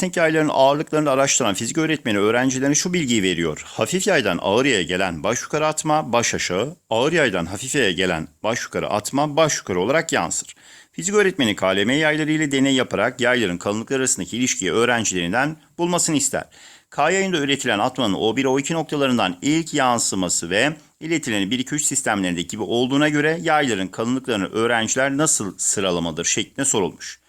Esnek yayların ağırlıklarını araştıran fizik öğretmeni öğrencilerine şu bilgiyi veriyor. Hafif yaydan ağır yaya gelen baş yukarı atma baş aşağı, ağır yaydan hafif yaya gelen baş yukarı atma baş yukarı olarak yansır. Fizik öğretmeni KLM yayları ile deney yaparak yayların kalınlıkları arasındaki ilişkiyi öğrencilerinden bulmasını ister. K yayında üretilen atmanın O1 O2 noktalarından ilk yansıması ve iletileni 1-2-3 sistemlerindeki gibi olduğuna göre yayların kalınlıklarını öğrenciler nasıl sıralamadır şeklinde sorulmuş.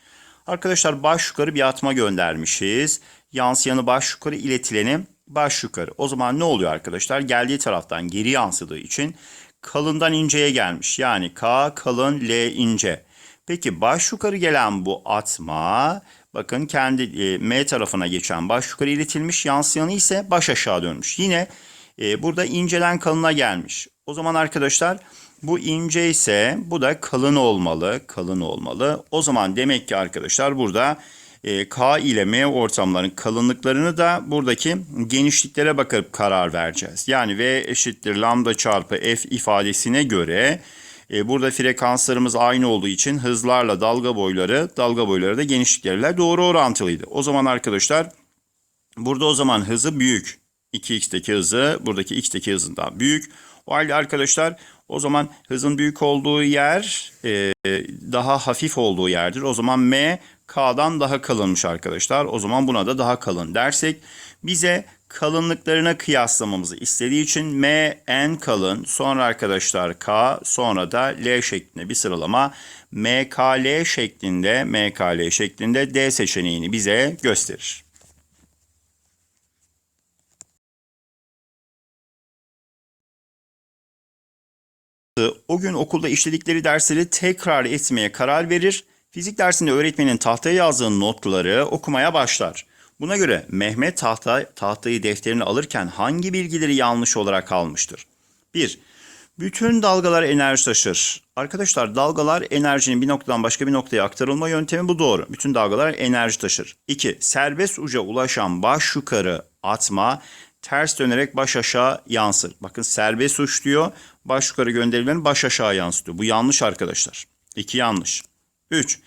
Arkadaşlar baş yukarı bir atma göndermişiz. Yansıyanı baş yukarı, iletileni baş yukarı. O zaman ne oluyor arkadaşlar? Geldiği taraftan geri yansıdığı için kalından inceye gelmiş. Yani K kalın, L ince. Peki baş yukarı gelen bu atma bakın kendi e, M tarafına geçen baş yukarı iletilmiş. Yansıyanı ise baş aşağı dönmüş. Yine e, burada incelen kalına gelmiş. O zaman arkadaşlar bu ince ise bu da kalın olmalı. Kalın olmalı. O zaman demek ki arkadaşlar burada e, K ile M ortamların kalınlıklarını da buradaki genişliklere bakıp karar vereceğiz. Yani V eşittir lambda çarpı F ifadesine göre e, burada frekanslarımız aynı olduğu için hızlarla dalga boyları, dalga boyları da genişlikleriyle doğru orantılıydı. O zaman arkadaşlar burada o zaman hızı büyük. 2x'teki hızı buradaki x'teki hızından büyük. O halde arkadaşlar o zaman hızın büyük olduğu yer e, daha hafif olduğu yerdir. O zaman m k'dan daha kalınmış arkadaşlar. O zaman buna da daha kalın dersek bize kalınlıklarına kıyaslamamızı istediği için m en kalın sonra arkadaşlar k sonra da l şeklinde bir sıralama mkl şeklinde mkl şeklinde d seçeneğini bize gösterir. O gün okulda işledikleri dersleri tekrar etmeye karar verir. Fizik dersinde öğretmenin tahtaya yazdığı notları okumaya başlar. Buna göre Mehmet tahta, tahtayı defterine alırken hangi bilgileri yanlış olarak almıştır? 1. Bütün dalgalar enerji taşır. Arkadaşlar dalgalar enerjinin bir noktadan başka bir noktaya aktarılma yöntemi bu doğru. Bütün dalgalar enerji taşır. 2. Serbest uca ulaşan baş yukarı atma ters dönerek baş aşağı yansır. Bakın serbest uç diyor. Baş yukarı gönderilen baş aşağı yansıtıyor. Bu yanlış arkadaşlar. 2 yanlış. 3.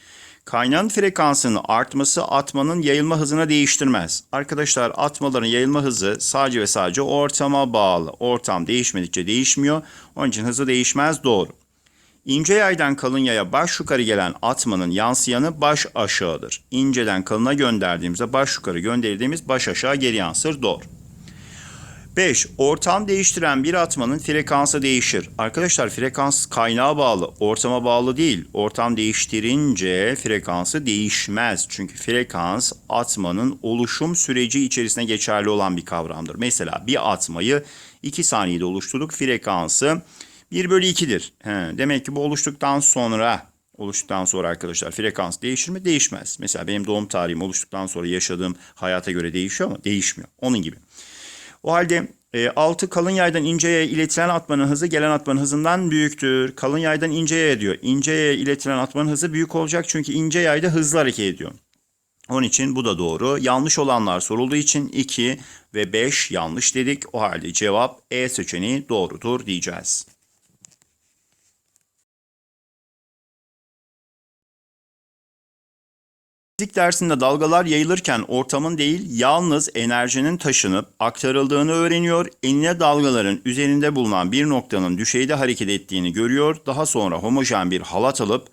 Kaynağın frekansının artması atmanın yayılma hızına değiştirmez. Arkadaşlar atmaların yayılma hızı sadece ve sadece ortama bağlı. Ortam değişmedikçe değişmiyor. Onun için hızı değişmez doğru. İnce yaydan kalın yaya baş yukarı gelen atmanın yansıyanı baş aşağıdır. İnceden kalına gönderdiğimizde baş yukarı gönderdiğimiz baş aşağı geri yansır doğru. 5. Ortam değiştiren bir atmanın frekansı değişir. Arkadaşlar frekans kaynağa bağlı, ortama bağlı değil. Ortam değiştirince frekansı değişmez. Çünkü frekans atmanın oluşum süreci içerisinde geçerli olan bir kavramdır. Mesela bir atmayı 2 saniyede oluşturduk. Frekansı 1 bölü 2'dir. He, demek ki bu oluştuktan sonra oluştuktan sonra arkadaşlar frekans değişir mi? Değişmez. Mesela benim doğum tarihim oluştuktan sonra yaşadığım hayata göre değişiyor mu? Değişmiyor. Onun gibi. O halde e, altı kalın yaydan ince yaya iletilen atmanın hızı gelen atmanın hızından büyüktür. Kalın yaydan ince yaya diyor. İnce yaya iletilen atmanın hızı büyük olacak çünkü ince yayda hızlı hareket ediyor. Onun için bu da doğru. Yanlış olanlar sorulduğu için 2 ve 5 yanlış dedik. O halde cevap E seçeneği doğrudur diyeceğiz. Fizik dersinde dalgalar yayılırken ortamın değil yalnız enerjinin taşınıp aktarıldığını öğreniyor. Enine dalgaların üzerinde bulunan bir noktanın düşeyde hareket ettiğini görüyor. Daha sonra homojen bir halat alıp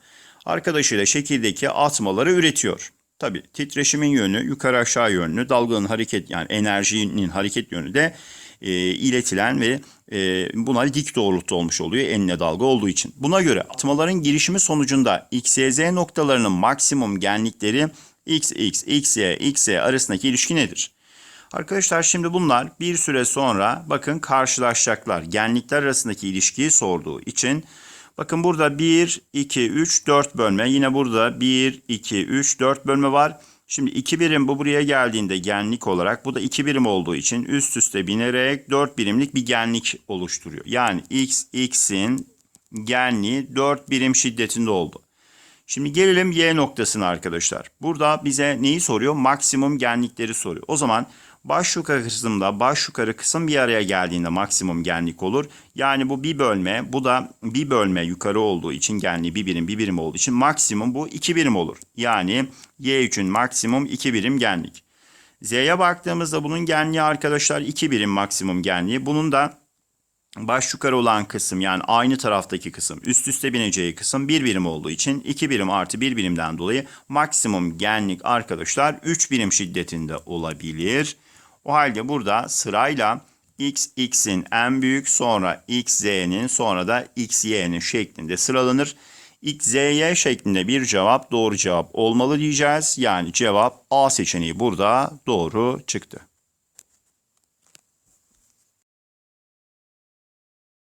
arkadaşıyla şekildeki atmaları üretiyor. Tabi titreşimin yönü yukarı aşağı yönlü, dalganın hareket yani enerjinin hareket yönü de e, iletilen ve e, buna dik doğrultu olmuş oluyor enine dalga olduğu için. Buna göre atmaların girişimi sonucunda x, y, z noktalarının maksimum genlikleri x, x, x, y, x, y arasındaki ilişki nedir? Arkadaşlar şimdi bunlar bir süre sonra bakın karşılaşacaklar. Genlikler arasındaki ilişkiyi sorduğu için bakın burada 1, 2, 3, 4 bölme. Yine burada 1, 2, 3, 4 bölme var. Şimdi 2 birim bu buraya geldiğinde genlik olarak bu da 2 birim olduğu için üst üste binerek 4 birimlik bir genlik oluşturuyor. Yani x, x'in genliği 4 birim şiddetinde oldu. Şimdi gelelim y noktasına arkadaşlar. Burada bize neyi soruyor? Maksimum genlikleri soruyor. O zaman baş yukarı kısımda baş yukarı kısım bir araya geldiğinde maksimum genlik olur. Yani bu bir bölme, bu da bir bölme yukarı olduğu için genliği bir birim bir birim olduğu için maksimum bu iki birim olur. Yani y için maksimum iki birim genlik. Z'ye baktığımızda bunun genliği arkadaşlar 2 birim maksimum genliği. Bunun da baş yukarı olan kısım yani aynı taraftaki kısım üst üste bineceği kısım 1 birim olduğu için 2 birim artı 1 birimden dolayı maksimum genlik arkadaşlar 3 birim şiddetinde olabilir. O halde burada sırayla x x'in en büyük sonra x z'nin sonra da x y'nin şeklinde sıralanır. X, Z, Y şeklinde bir cevap doğru cevap olmalı diyeceğiz. Yani cevap A seçeneği burada doğru çıktı.